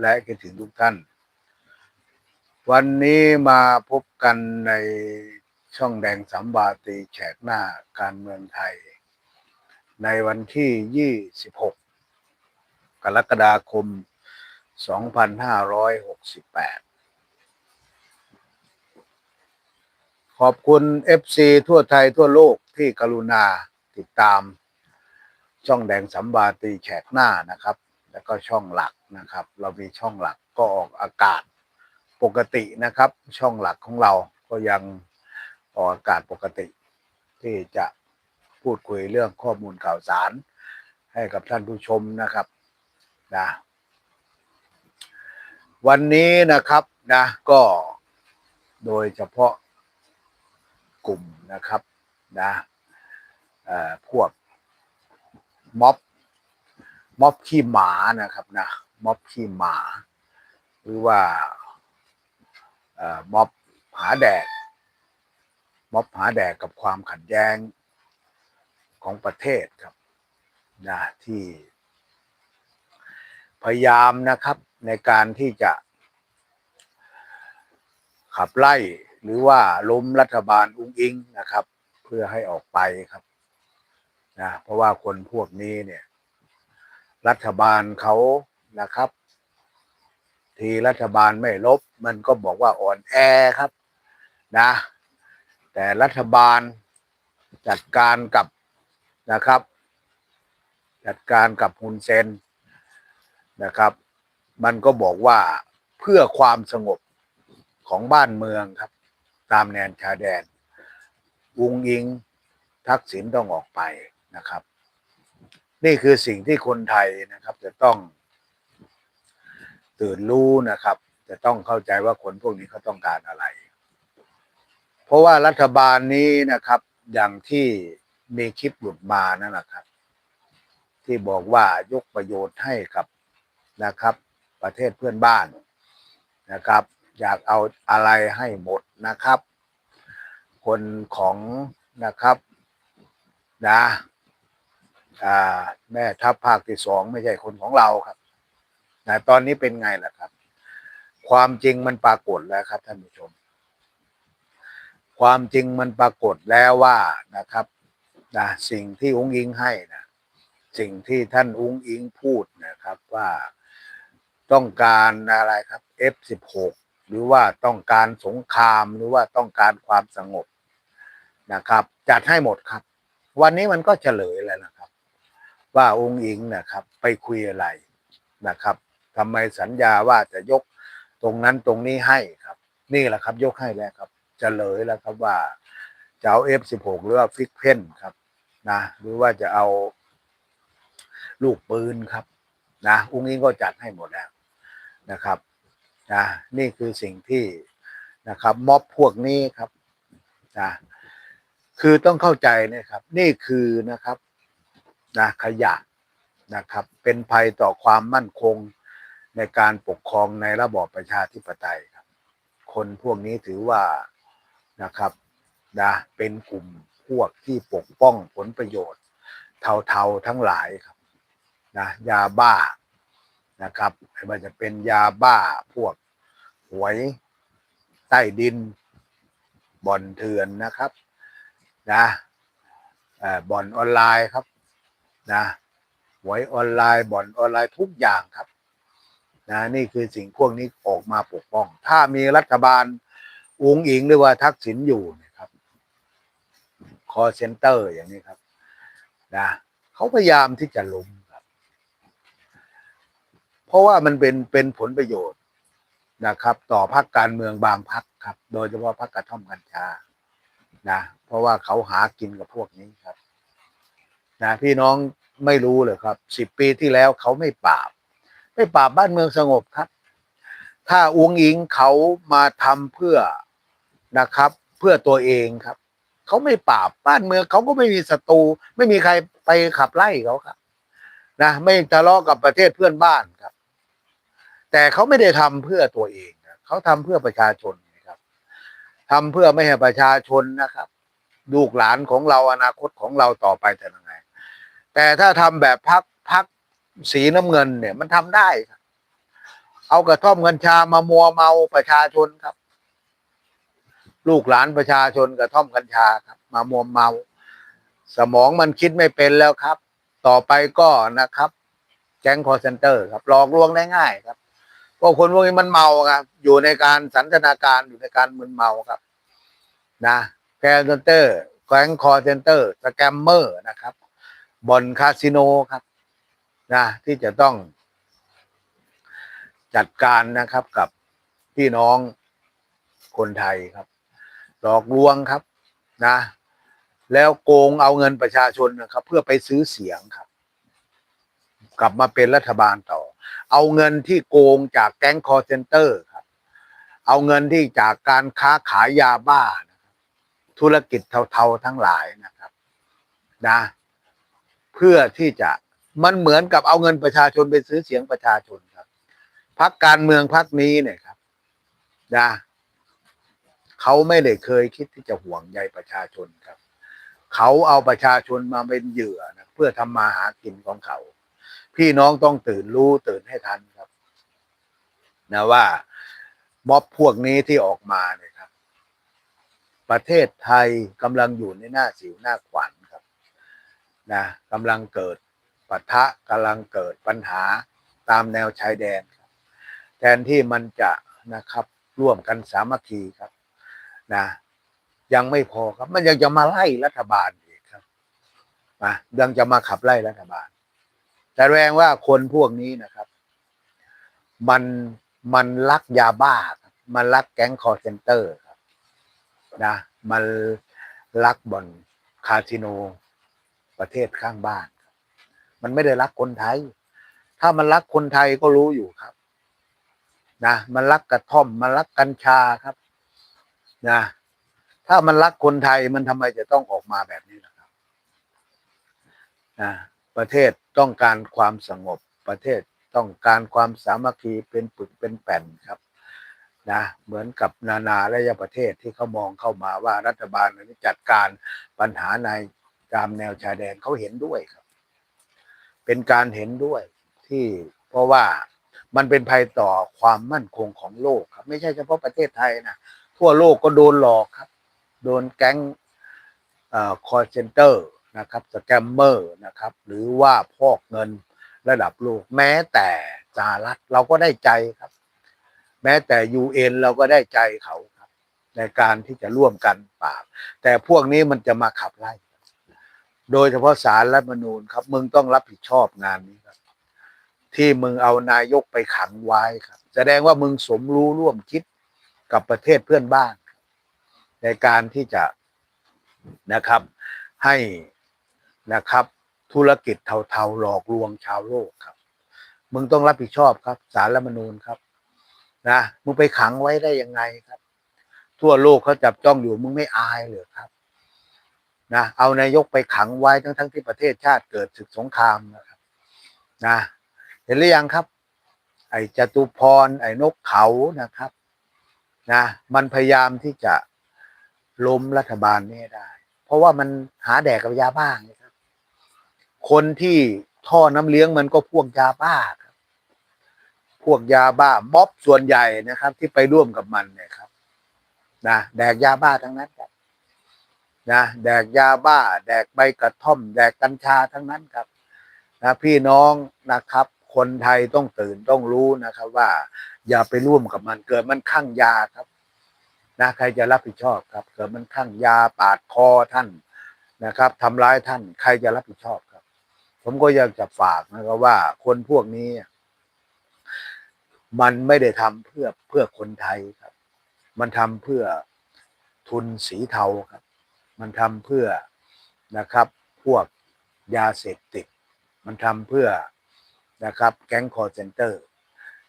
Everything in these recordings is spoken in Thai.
และคิดถึงทุกท่าน วันนี้มาพบกันในช่องแดงสามบาตีแฉกหน้าการเมืองไทย ในวันที่ 26 กรกฎาคม 2568ขอบคุณ FC ทั่วไทยทั่วโลกที่กรุณาติดตาม ช่องแดงสัมบาตีแฉกหน้านะครับ แล้วก็ช่องหลักนะครับ เรามีช่องหลักก็ออกอากาศปกตินะครับ ช่องหลักของเราก็ยังออกอากาศปกติ ที่จะพูดคุยเรื่องข้อมูลข่าวสาร ให้กับท่านผู้ชมนะครับนะวันนี้นะครับนะก็โดยเฉพาะกลุ่มนะครับนะพวกม็อบ ม็อบขี้หมานะครับนะม็อบขี้หมา หรือว่าม็อบหาแดกม็อบหาแดกกับความขัดแย้งของประเทศครับนะที่พยายามนะครับในการที่จะขับไล่หรือว่าล้มรัฐบาลอุ้งอิงนะครับ เพื่อให้ออกไปครับนะเพราะว่าคนพวกนี้เนี่ย รัฐบาลเขานะครับ ทีรัฐบาลไม่ลบ มันก็บอกว่าอ่อนแอครับนะ แต่รัฐบาลจัดการกับนะครับ จัดการกับฮุนเซนนะครับ มันก็บอกว่าเพื่อความสงบของบ้านเมืองครับ ตามแนนชายแดน วงอิงทักษิณต้องออกไปนะครับ นี่คือสิ่งที่คนไทยนะครับ จะต้องตื่นรู้นะครับ จะต้องเข้าใจว่าคนพวกนี้เขาต้องการอะไร เพราะว่ารัฐบาลนี้นะครับ อย่างที่มีคลิปหลุดมานั่นแหละครับ ที่บอกว่ายกประโยชน์ให้กับนะครับ ประเทศเพื่อนบ้านนะครับ อยากเอาอะไรให้หมดนะครับ คนของนะครับนะ อ่า แม่ทัพภาคที่สองไม่ใช่คนของเราครับนะตอนนี้เป็นไงล่ะครับ ความจริงมันปรากฏแล้วครับท่านผู้ชม ความจริงมันปรากฏแล้วว่านะครับนะสิ่งที่อุ้งอิงให้นะสิ่งที่ท่านอุ้งอิงพูดนะครับว่าต้องการอะไรครับ F16 หรือว่าต้องการสงครามหรือว่าต้องการความสงบนะครับ จัดให้หมดครับ วันนี้มันก็เฉลยแล้วนะ ว่าองค์อิงนะครับ ไปคุยอะไรนะครับทำไมสัญญาว่าจะยกตรงนั้นตรงนี้ให้ครับ นี่แหละครับ ยกให้แล้วครับจะเฉลยแล้วครับว่าจะเอา F16 หรือว่าฟิกเพนครับนะหรือว่าจะเอาลูกปืนครับนะองค์อิงก็จัดให้หมดแล้วนะครับนะนี่คือสิ่งที่นะครับม็อบพวกนี้ครับนะคือต้องเข้าใจนะครับ นี่คือนะครับ นะขยะนะครับเป็นภัยต่อความมั่นคงในการปกครองในระบอบประชาธิปไตยครับ คนพวกนี้ถือว่านะครับนะเป็นกลุ่มพวกที่ปกป้องผลประโยชน์ เทาๆทั้งหลายครับนะยาบ้านะครับไม่ว่าจะเป็นยาบ้าพวกหวยใต้ดินบ่อนเถื่อนนะครับนะบ่อนออนไลน์ครับ นะหวยออนไลน์บ่อนออนไลน์ทุกอย่างครับนะนี่คือสิ่งพวกนี้ออกมาปกป้อง ถ้ามีรัฐบาลอุงอิงหรือว่าทักษิณอยู่นะครับคอเซ็นเตอร์อย่างนี้ครับนะเขาพยายามที่จะล้มครับ เพราะว่ามันเป็นเป็นผลประโยชน์นะครับ ต่อพรรคการเมืองบางพรรคครับ โดยเฉพาะพรรคกระท่อมกัญชานะเพราะว่าเขาหากินกับพวกนี้ครับนะพี่น้อง ไม่รู้เลยครับสิบปีที่แล้วเขาไม่ปราบ ไม่ปราบบ้านเมืองสงบครับ ถ้าอุงอิงเขามาทำเพื่อนะครับ เพื่อตัวเองครับ เขาไม่ปราบบ้านเมืองเขาก็ไม่มีศัตรูไม่มีใครไปขับไล่เขาครับนะไม่ทะเลาะกับประเทศเพื่อนบ้านครับ แต่เขาไม่ได้ทำเพื่อตัวเองนะเขาทำเพื่อประชาชนนะครับทำเพื่อไม่ให้ประชาชนนะครับลูกหลานของเราอนาคตของเราต่อไปจะยังไง แต่ถ้าทำแบบพักพักสีน้ำเงินเนี่ยมันทำได้ครับเอากระท่อมกัญชามามัวเมาประชาชนครับ ลูกหลานประชาชนกระท่อมกัญชาครับ มามัวเมา สมองมันคิดไม่เป็นแล้วครับ ต่อไปก็นะครับ แก๊งคอร์เซนเตอร์ครับหลอกลวงได้ง่ายครับพราะคนพวกนี้มันเมาครับ อยู่ในการสันทนาการอยู่ในการมึนเมาครับ นะแกนเซนเตอร์แก๊งคอร์เซนเตอร์สแกมเมอร์นะครับ บ่อนคาสิโนครับนะที่จะต้องจัดการนะครับกับพี่น้องคนไทยครับ หลอกลวงครับนะ แล้วโกงเอาเงินประชาชนนะครับ เพื่อไปซื้อเสียงครับ กลับมาเป็นรัฐบาลต่อ เอาเงินที่โกงจากแก๊งคอร์เซนเตอร์ครับ เอาเงินที่จากการค้าขายยาบ้านะครับธุรกิจเทาๆทั้งหลายนะครับ นะ เพื่อที่จะมันเหมือนกับเอาเงินประชาชนไปซื้อเสียงประชาชนครับพักการเมืองพักนี้เนี่ยครับนะเขาไม่ได้เคยคิดที่จะห่วงใยประชาชนครับ เขาเอาประชาชนมาเป็นเหยื่อนะเพื่อทำมาหากินของเขา พี่น้องต้องตื่นรู้ตื่นให้ทันครับ นะว่า ม็อบพวกนี้ที่ออกมาเนี่ยครับ ประเทศไทยกำลังอยู่ในหน้าสิวหน้าขวัญ นะกำลังเกิดปะทะกำลังเกิดปัญหาตามแนวชายแดนครับแทนที่มันจะนะครับร่วมกันสามัคคีครับนะยังไม่พอครับ มันยังจะมาไล่รัฐบาลอีกครับนะยังจะมาขับไล่รัฐบาล แต่แรงว่าคนพวกนี้นะครับ มันมันลักยาบ้ามันลักแก๊งคอร์เซนเตอร์ครับนะมันลักบ่อนคาสิโน ประเทศข้างบ้าน มันไม่ได้รักคนไทย ถ้ามันรักคนไทยก็รู้อยู่ครับนะมันรักกระท่อม มันรักกัญชาครับนะถ้ามันรักคนไทยมันทำไมจะต้องออกมาแบบนี้ล่ะครับนะประเทศต้องการความสงบประเทศต้องการความสามัคคีเป็นปึกเป็นแผ่นครับนะเหมือนกับนานาและยประเทศที่เขามองเข้ามาว่ารัฐบาลนี้จัดการปัญหาใน ตามแนวชายแดนเขาเห็นด้วยครับ เป็นการเห็นด้วยที่เพราะว่ามันเป็นภัยต่อความมั่นคงของโลกครับ ไม่ใช่เฉพาะประเทศไทยนะทั่วโลกก็โดนหลอกครับ โดนแก๊งคอร์เซนเตอร์นะครับสแกมเมอร์นะครับ หรือว่าพอกเงินระดับโลก แม้แต่สหรัฐเราก็ได้ใจครับ แม้แต่ยูเอ็นเราก็ได้ใจเขาครับ ในการที่จะร่วมกันปราบ แต่พวกนี้มันจะมาขับไล่ โดยเฉพาะสารรัฐมนูญครับ มึงต้องรับผิดชอบงานนี้ครับ ที่มึงเอานายกไปขังไว้ครับ แสดงว่ามึงสมรู้ร่วมคิดกับประเทศเพื่อนบ้าน ในการที่จะนะครับให้นะครับ ธุรกิจเทาๆหลอกลวงชาวโลกครับ มึงต้องรับผิดชอบครับ สารรัฐมนูญครับนะมึงไปขังไว้ได้ยังไงครับ ทั่วโลกเขาจับจ้องอยู่มึงไม่อายเหรอครับ นะเอานายกไปขังไว้ทั้งทั้งที่ประเทศชาติเกิดศึกสงครามนะครับนะเห็นหรือยังครับ ไอ้จตุพรไอ้นกเขานะครับนะมันพยายามที่จะล้มรัฐบาลนี้ได้ เพราะว่ามันหาแดกกับยาบ้างครับ คนที่ท่อน้ำเลี้ยงมันก็พวกยาบ้าครับ พวกยาบ้าม็อบส่วนใหญ่นะครับ ที่ไปร่วมกับมันเนี่ยครับนะแดกยาบ้าทั้งนั้นครับ นะแดกยาบ้า แดกใบกระท่อม แดกกัญชาทั้งนั้นครับนะพี่น้องนะครับ คนไทยต้องตื่นต้องรู้นะครับ ว่า อย่าไปร่วมกับมันเกิดมันข้างยาครับนะใครจะรับผิดชอบครับ เกิดมันข้างยาปาดคอท่านนะครับทำร้ายท่าน ใครจะรับผิดชอบครับ ผมก็อยากจะฝากนะครับว่า คนพวกนี้ มันไม่ได้ทำเพื่อเพื่อคนไทยครับ มันทำเพื่อทุนสีเทาครับ มันทำเพื่อนะครับ พวกยาเสพติด มันทำเพื่อนะครับ แก๊งคอร์เซนเตอร์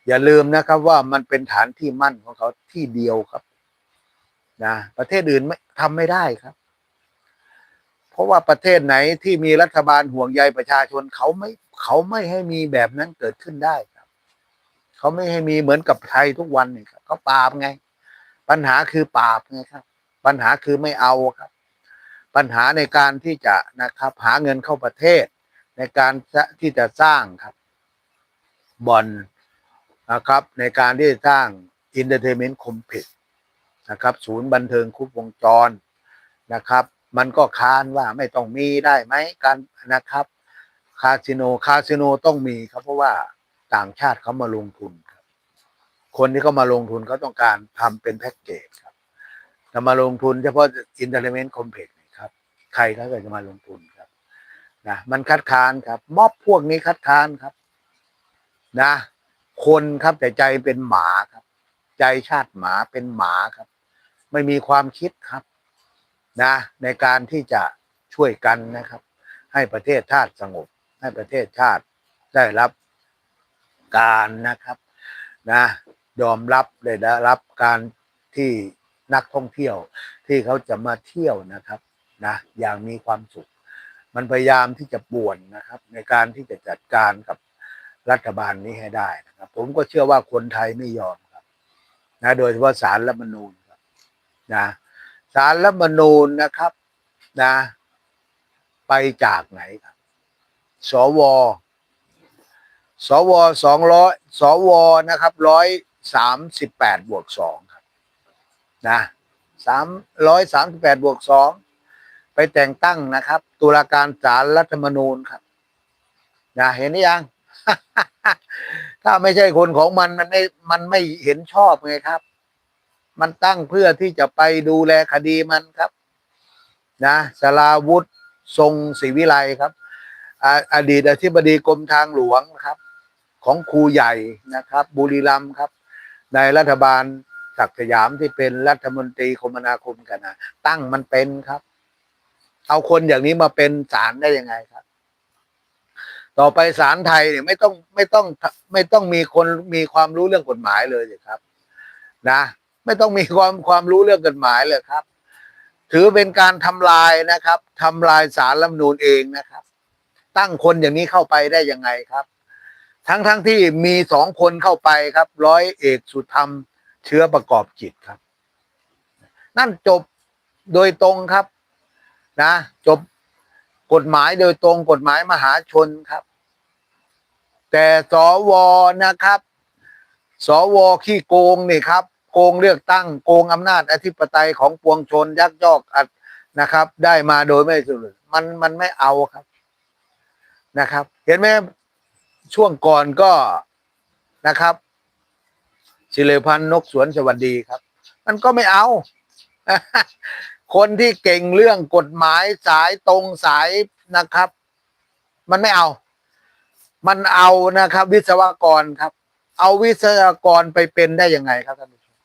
อย่าลืมนะครับว่ามันเป็นฐานที่มั่นของเขาที่เดียวครับนะประเทศอื่นไม่ทำไม่ได้ครับ เพราะว่าประเทศไหนที่มีรัฐบาลห่วงใยประชาชนเขาไม่เขาไม่ให้มีแบบนั้นเกิดขึ้นได้ครับ เขาไม่ให้มีเหมือนกับไทยทุกวันนี่ครับเขาปราบไง ปัญหาคือปราบไงครับ ปัญหาคือไม่เอาครับ ปัญหาในการที่จะนะครับหาเงินเข้าประเทศ ในการที่จะสร้างครับบ่อนนะครับในการที่จะสร้าง Entertainment Complex นะครับศูนย์บันเทิงครบวงจรนะครับ มันก็ค้านว่าไม่ต้องมีได้ไหมการนะครับคาสิโนคาสิโนต้องมีครับเพราะว่าต่างชาติเขามาลงทุนครับ คนที่เขามาลงทุนเขาต้องการทำเป็นแพ็กเกจครับแต่มาลงทุนเฉพาะ Entertainment Complex นี่ครับใครเขาก็จะมาลงทุนครับนะมันคัดค้านครับ ม็อบพวกนี้คัดค้านครับ นะ คนครับแต่ใจเป็นหมาครับ ใจชาติหมาเป็นหมาครับ ไม่มีความคิดครับ นะ ในการที่จะช่วยกันนะครับ ให้ประเทศชาติสงบ ให้ประเทศชาติได้รับการนะครับ นะยอมรับได้รับการที่นักท่องเที่ยวที่เขาจะมาเที่ยวนะครับ นะอย่างมีความสุข มันพยายามที่จะป่วนนะครับ ในการที่จะจัดการกับรัฐบาลนี้ให้ได้นะครับ ผมก็เชื่อว่าคนไทยไม่ยอมครับนะโดยเฉพาะสารรัฐมนูญครับนะสารรัฐมนูญนะครับนะ ไปจากไหนครับ สวสวสองร้อยสวนะครับร้อยสามสิบแปดบวกสองครับนะสามร้อยสามสิบแปดบวกสอง ไปแต่งตั้งนะครับ ตุลาการศาลรัฐธรรมนูญครับนะเห็นหรือยัง ถ้าไม่ใช่คนของมันมันไม่มันไม่เห็นชอบไงครับ มันตั้งเพื่อที่จะไปดูแลคดีมันครับ นะสลาวุธทรงศรีวิไลครับออดีตอธิบดีกรมทางหลวงครับ ของครูใหญ่นะครับ บุรีรัมย์ครับ ในรัฐบาลศักดิ์สยามที่เป็นรัฐมนตรีคมนาคมกันนะตั้งมันเป็นครับ เอาคนอย่างนี้มาเป็นศาลได้ยังไงครับ ต่อไปศาลไทยเนี่ยไม่ต้องไม่ต้องไม่ต้องมีคนมีความรู้เรื่องกฎหมายเลยสิครับ นะไม่ต้องมีความความรู้เรื่องกฎหมายเลยครับ ถือเป็นการทำลายนะครับทำลายสารรัฐมนูญเองนะครับ ตั้งคนอย่างนี้เข้าไปได้ยังไงครับ ทั้งทั้งที่มีสองคนเข้าไปครับ ร้อยเอกสุธรรม เชื้อประกอบจิตครับ นั่นจบโดยตรงครับ นะ จบกฎหมายโดยตรงกฎหมายมหาชนครับ แต่สวนะครับ สวขี้โกงนี่ครับ โกงเลือกตั้งโกงอำนาจอธิปไตยของปวงชนยักยอกอัดนะครับ ได้มาโดยไม่สุดมันมันไม่เอาครับนะครับ เห็นไหมช่วงก่อนก็นะครับศิเลพันนกสวนสวัสดีครับ มันก็ไม่เอา คนที่เก่งเรื่องกฎหมายสายตรงสายนะครับ มันไม่เอา มันเอานะครับ วิศวกรครับ เอาวิศวกรไปเป็นได้ยังไงครับท่านผู้ชม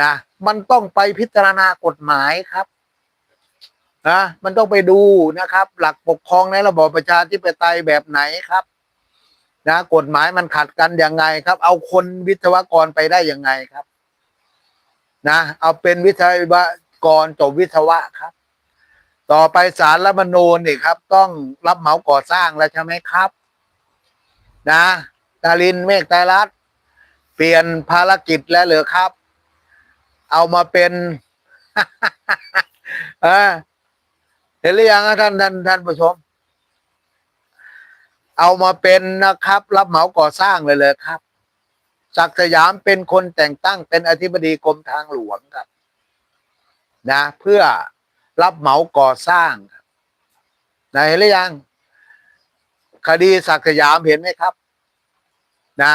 นะมันต้องไปพิจารณากฎหมายครับนะมันต้องไปดูนะครับ หลักปกครองในระบอบประชาธิปไตยแบบไหนครับนะกฎหมายมันขัดกันยังไงครับ เอาคนวิศวกรไปได้ยังไงครับ นะ เอาเป็นวิศว กรจบวิศวะครับ ต่อไปสารรัฐมนูญนี่ครับ ต้องรับเหมาก่อสร้างแล้วใช่ไหมครับ นะดารินเมฆไตรรัตเปลี่ยนภารกิจแล้วเหรือครับ เอามาเป็นเออเห็นหรือยังท่านท่านท่านผู้ชม เอามาเป็นนะครับ รับเหมาก่อสร้างเลยเลยครับศักสยามเป็นคนแต่งตั้งเป็นอธิบดีกรมทางหลวงครับ นะเพื่อรับเหมาก่อสร้างนะเห็นหรือยัง คดีศักสยามเห็นไหมครับ นะ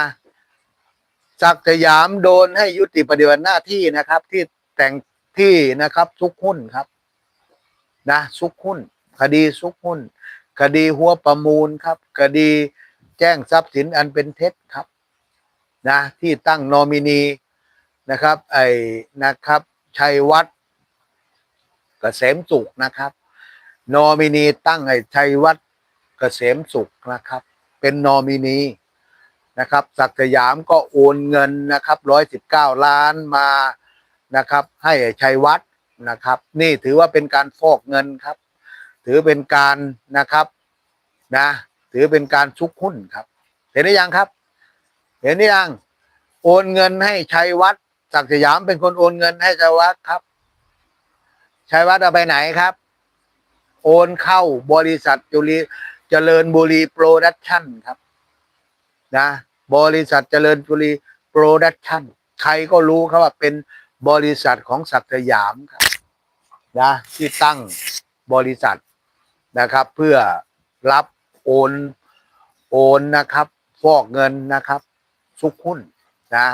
ศักสยามโดนให้ยุติปฏิบัติหน้าที่นะครับ ที่แต่งที่นะครับซุกหุ้นครับ นะซุกหุ้น คดีซุกหุ้น คดีหัวประมูลครับ คดีแจ้งทรัพย์สินอันเป็นเท็จครับ นะที่ตั้งนอมินีนะครับ ไอ้นะครับชัยวัฒน์ กษมสุขนะครับนอมินีตั้งไอ้ชัยวัฒน์เกษมสุขนะครับ เป็นนอมินีนะครับศักสยามก็โอนเงินนะครับร้อยสิบเก้าล้านมานะครับ ให้ชัยวัฒน์นะครับ นี่ถือว่าเป็นการฟอกเงินครับ ถือเป็นการนะครับนะถือเป็นการชุกหุ้นครับ เห็นหรือยังครับ เห็นหรือยังโอนเงินให้ชัยวัฒน์ศักสยามเป็นคนโอนเงินให้ชัยวัฒน์ครับ ชัยวัฒน์เอาไปไหนครับ โอนเข้าบริษัทจุลีเจริญบุรีโปรดักชั่นครับ นะ บริษัทเจริญบุรีโปรดักชั่นใครก็รู้ครับว่าเป็นบริษัทของศักดิ์สยามครับนะที่ตั้งบริษัทนะครับ เพื่อรับโอนโอนนะครับ ฟอกเงินนะครับ ซุกหุ้นนะ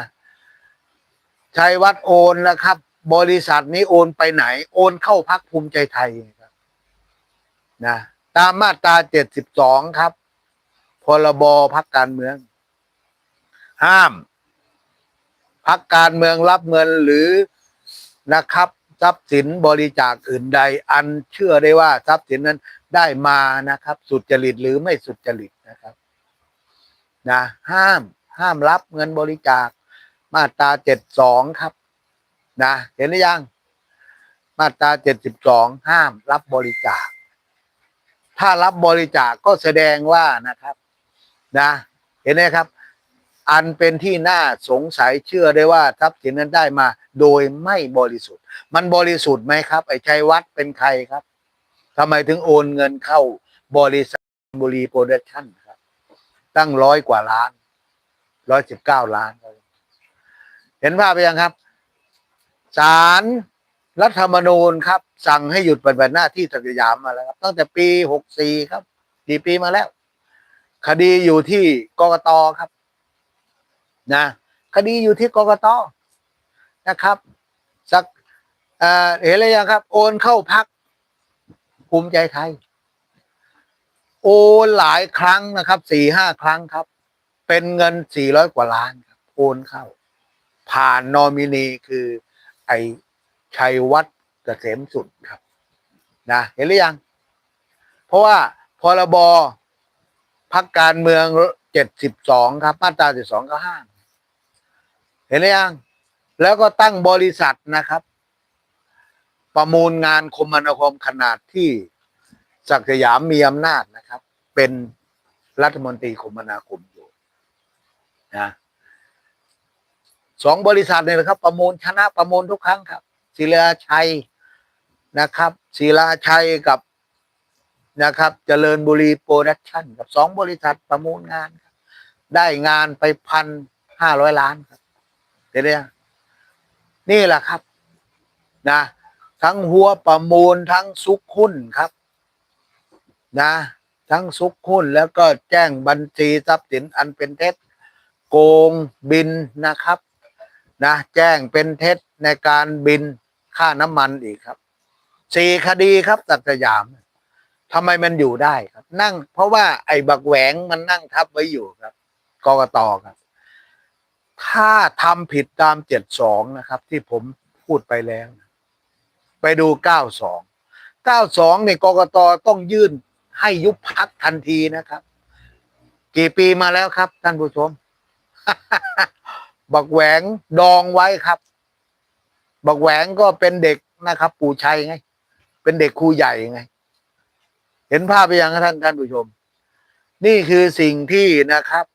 ชัยวัฒน์โอนนะครับ บริษัทนี้โอนไปไหน โอนเข้าพักภูมิใจไทยครับนะตามมาตราเจ็ดสิบสองครับ พรบพักการเมือง ห้ามพักการเมืองรับเงินหรือนะครับ ทรัพย์สินบริจาคอื่นใด อันเชื่อได้ว่าทรัพย์สินนั้นได้มานะครับ สุจริตหรือไม่สุจริตนะครับนะห้ามห้ามรับเงินบริจาคมาตราเจ็ดสองครับ นะ เห็นหรือยัง มาตราเจ็ดสิบสองห้ามรับบริจาค ถ้ารับบริจาคก็แสดงว่านะครับ นะ เห็นไหมครับ อันเป็นที่น่าสงสัยเชื่อได้ว่าทรัพย์สินนั้นได้มา โดยไม่บริสุทธิ์ มันบริสุทธิ์ไหมครับ ไอ้ชัยวัฒน์เป็นใครครับทำไมถึงโอนเงินเข้าบริษัทบุรีโปรดักชั่นครับ ตั้งร้อยกว่าล้านร้อยสิบเก้าล้าน เห็นภาพไปยังครับ ศาลรัฐธรรมนูญครับ สั่งให้หยุดปฏิบัติหน้าที่ศักดิ์สยามมาแล้วครับ ตั้งแต่ปีหกสี่ครับกี่ปีมาแล้ว คดีอยู่ที่กกตครับ นะ คดีอยู่ที่กกตนะครับสักเอ่อเห็นเลยยังครับ โอนเข้าพักภูมิใจไทย โอนหลายครั้งนะครับสี่ห้าครั้งครับ เป็นเงินสี่ร้อยกว่าล้านครับ โอนเข้า ผ่านนอมินีคือ ไอชัยวัฒน์เกษมสุดครับ นะเห็นหรือยัง เพราะว่าพรบพักการเมืองเจ็ดสิบสองครับ มาตราสิบสองก็ห้าม เห็นหรือยัง แล้วก็ตั้งบริษัทนะครับ ประมูลงานคมนาคมขนาดที่ศักสยามมีอำนาจนะครับ เป็นรัฐมนตรีคมนาคมอยู่นะ สองบริษัทเนี่ยนะครับ ประมูลชนะประมูลทุกครั้งครับศิลาชัยนะครับศิลาชัยกับนะครับ เจริญบุรีโปรดักชั่นกับสองบริษัทประมูลงานครับได้งานไปพันห้าร้อยล้านครับเห็นไหมยังนี่แหละครับนะทั้งหัวประมูลทั้งซุกหุ้นครับ นะ ทั้งซุกหุ้นแล้วก็แจ้งบัญชีทรัพย์สินอันเป็นเท็จโกงบินนะครับ นะแจ้งเป็นเท็จในการบินค่าน้ำมันอีกครับสี่คดีครับตัดสยามทำไมมันอยู่ได้ครับ นั่ง เพราะว่าไอ้บักแหวงมันนั่งทับไว้อยู่ครับกกตครับ ถ้าทำผิดตามเจ็ดสองนะครับ ที่ผมพูดไปแล้ว ไปดูเก้าสองเก้าสองเนี่ยกกตต้องยื่นให้ยุบพักทันทีนะครับ กี่ปีมาแล้วครับ ท่านผู้ชม บักแหวงดองไว้ครับ บักแหวงก็เป็นเด็กนะครับ ปู่ชัยไง เป็นเด็กครูใหญ่ไง เห็นภาพไปยังท่านท่านผู้ชม นี่คือสิ่งที่นะครับ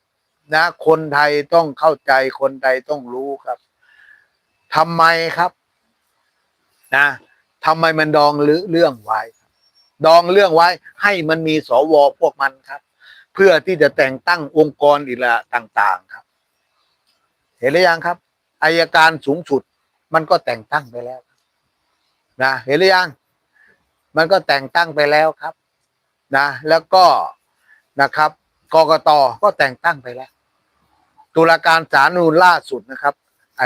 นะ คนไทยต้องเข้าใจคนไทยต้องรู้ครับทำไมครับ นะทำไมมันดองเรื่องไว้ ดองเรื่องไว้ ให้มันมีสวพวกมันครับ เพื่อที่จะแต่งตั้งองค์กรอีกละต่าง ๆ ครับ เห็นหรือยังครับอายการสูงสุด มันก็แต่งตั้งไปแล้วนะเห็นหรือยัง มันก็แต่งตั้งไปแล้วครับนะแล้วก็นะครับกกตก็แต่งตั้งไปแล้ว ตุลาการศาลนูนล่าสุดนะครับ ไอ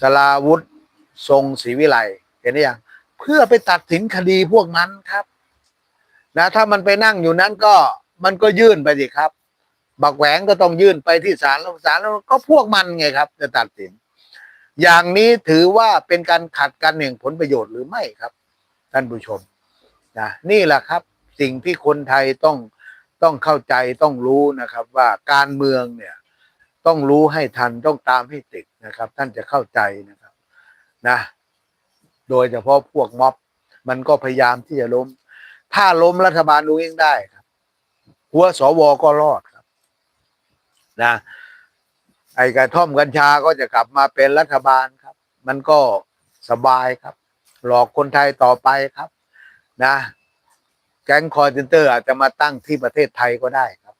สลาวุธทรงศรีวิไลเห็นหรือยังเพื่อไปตัดสินคดีพวกนั้นครับนะถ้ามันไปนั่งอยู่นั้นก็มันก็ยื่นไปสิครับ บักแหวงก็ต้องยื่นไปที่ศาลแล้วศาลแล้วก็พวกมันไงครับ จะตัดสิน อย่างนี้ถือว่าเป็นการขัดกันแห่งผลประโยชน์หรือไม่ครับ ท่านผู้ชมนะนี่แหละครับ สิ่งที่คนไทยต้องต้องเข้าใจต้องรู้นะครับ ว่าการเมืองเนี่ย ต้องรู้ให้ทันต้องตามให้ติดนะครับ ท่านจะเข้าใจนะครับนะ โดยเฉพาะพวกม็อบ มันก็พยายามที่จะล้ม ถ้าล้มรัฐบาลดูเองได้ครับ หัวสวก็รอด นะ ไอ้กระท่อมกัญชาก็จะกลับมาเป็นรัฐบาลครับ มันก็สบายครับ หลอกคนไทยต่อไปครับ นะ แก๊งคอร์เซนเตอร์อาจจะมาตั้งที่ประเทศไทยก็ได้ครับ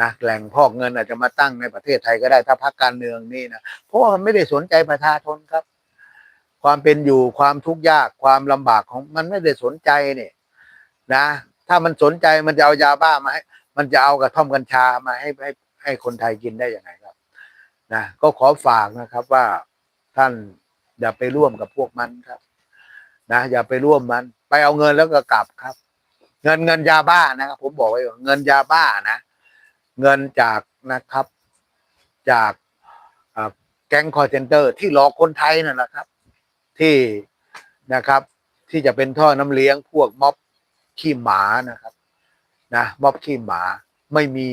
นะแหล่งพอกเงินอาจจะมาตั้งในประเทศไทยก็ได้ถ้าพักการเมืองนี่นะเพราะว่ามันไม่ได้สนใจประชาชนครับ ความเป็นอยู่ความทุกข์ยากความลำบากของมันไม่ได้สนใจเนี่ยนะ ถ้ามันสนใจมันจะเอายาบ้ามาให้มันจะเอากระท่อมกัญชามาให้ให้ ให้คนไทยกินได้ยังไงครับนะก็ขอฝากนะครับว่าท่านอย่าไปร่วมกับพวกมันครับ นะ อย่าไปร่วมมัน ไปเอาเงินแล้วก็กลับครับ เงินเงินยาบ้านะครับ ผมบอกไว้ก่อนเงินยาบ้านะ เงินจากนะครับ จากแก๊งคอร์เซนเตอร์ ที่หลอกคนไทยนั่นแหละครับ ที่นะครับ ที่จะเป็นท่อน้ำเลี้ยงพวกม็อบขี้หมานะครับ นะม็อบขี้หมาไม่มี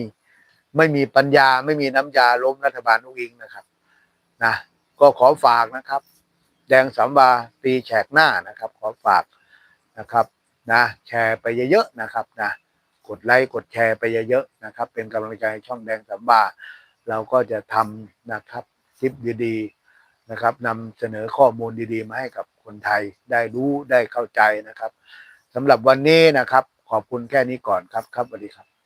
ไม่มีปัญญาไม่มีน้ำยาล้มรัฐบาลนุกิงนะครับนะก็ขอฝากนะครับ แดงสามวาตีแฉกหน้านะครับ ขอฝากนะครับนะแชร์ไปเยอะๆนะครับนะกดไลค์กดแชร์ไปเยอะๆนะครับ เป็นกำลังใจให้ช่องแดงสามวาเราก็จะทำนะครับคลิปดีๆนะครับนำเสนอข้อมูลดีๆ มาให้กับคนไทยได้รู้ได้เข้าใจนะครับสำหรับวันนี้นะครับ ขอบคุณแค่นี้ก่อนครับครับสวัสดีครับ